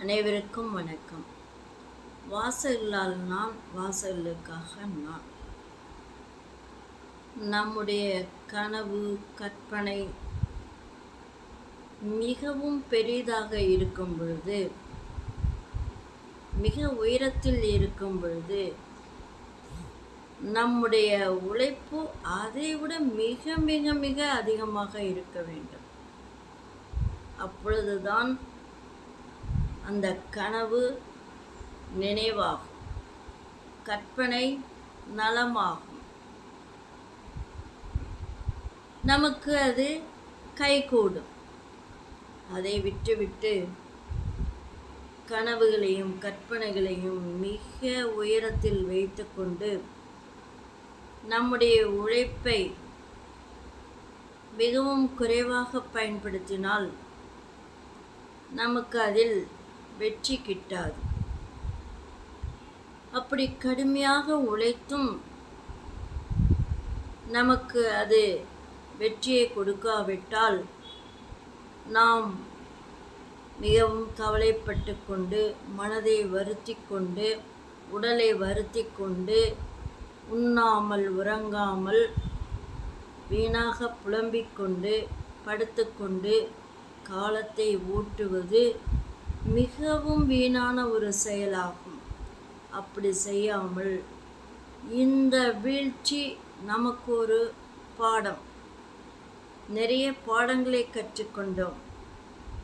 அனைவருக்கும் வணக்கம். வாசலால் நான் வாசலுக்காக நான். நம்முடைய கனவு கற்பனை மிகவும் பெரிதாக இருக்கும் பொழுது மிக உயரத்தில் இருக்கும் பொழுது நம்முடைய உழைப்பு அதைவிட மிக மிக மிக அதிகமாக இருக்க வேண்டும். அப்பொழுதுதான் அந்த கனவு நினைவாகும். கற்பனை நலமாகும். நமக்கு அது கைகூடும். அதை விட்டுவிட்டு கனவுகளையும் கற்பனைகளையும் மிக உயரத்தில் வைத்துக்கொண்டு நம்முடைய உழைப்பை மிகவும் குறைவாக பயன்படுத்தினால் நமக்கு அதில் வெற்றி கிட்டாது. அப்படி கடுமையாக உழைத்தும் நமக்கு அது வெற்றியை கொடுக்காவிட்டால் நாம் மிகவும் கவலைப்பட்டு கொண்டு மனதை வருத்தி கொண்டு உடலை வருத்தி கொண்டு உண்ணாமல் உறங்காமல் வீணாக புலம்பிக் கொண்டு படுத்துக்கொண்டு காலத்தை ஓட்டுவது மிகவும் வீணான ஒரு செயலாகும். அப்படி செய்யாமல் இந்த வீழ்ச்சி நமக்கு ஒரு பாடம். நிறைய பாடங்களை கற்றுக்கொண்டோம்.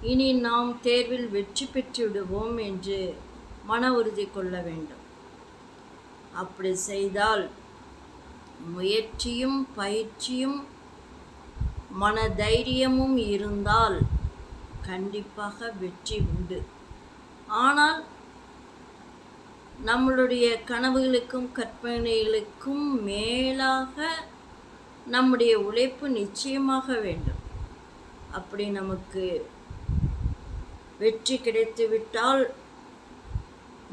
இனி நாம் தேர்வில் வெற்றி பெற்று விடுவோம் என்று மன உறுதி கொள்ள வேண்டும். அப்படி செய்தால் முயற்சியும் பயிற்சியும் மன தைரியமும் இருந்தால் கண்டிப்பாக வெற்றி உண்டு. ஆனால் நம்மளுடைய கனவுகளுக்கும் கற்பனைகளுக்கும் மேலாக நம்முடைய உழைப்பு நிச்சயமாக வேண்டும். அப்படி நமக்கு வெற்றி கிடைத்துவிட்டால்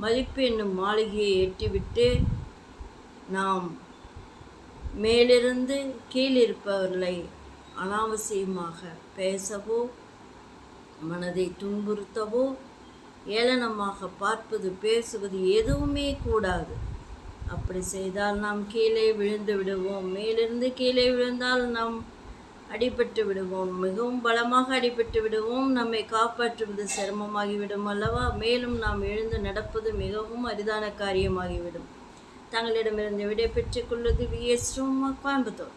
மதிப்பு என்னும் மாளிகையை எட்டிவிட்டு நாம் மேலிருந்து கீழிருப்பவர்களை அனாவசியமாக பேசவோ மனதை துன்புறுத்தவோ ஏளனமாக பார்ப்பது பேசுவது எதுவுமே கூடாது. அப்படி செய்தால் நாம் கீழே விழுந்து விடுவோம். மேலிருந்து கீழே விழுந்தால் நாம் அடிபட்டு விடுவோம். மிகவும் பலமாக அடிபட்டு விடுவோம். நம்மை காப்பாற்றுவது சிரமமாகிவிடும் அல்லவா? மேலும் நாம் எழுந்து நடப்பது மிகவும் அரிதான காரியமாகிவிடும். தங்களிடமிருந்து விடை பெற்றுக் கொள்வது வி எஸ் கோயம்புத்தூர்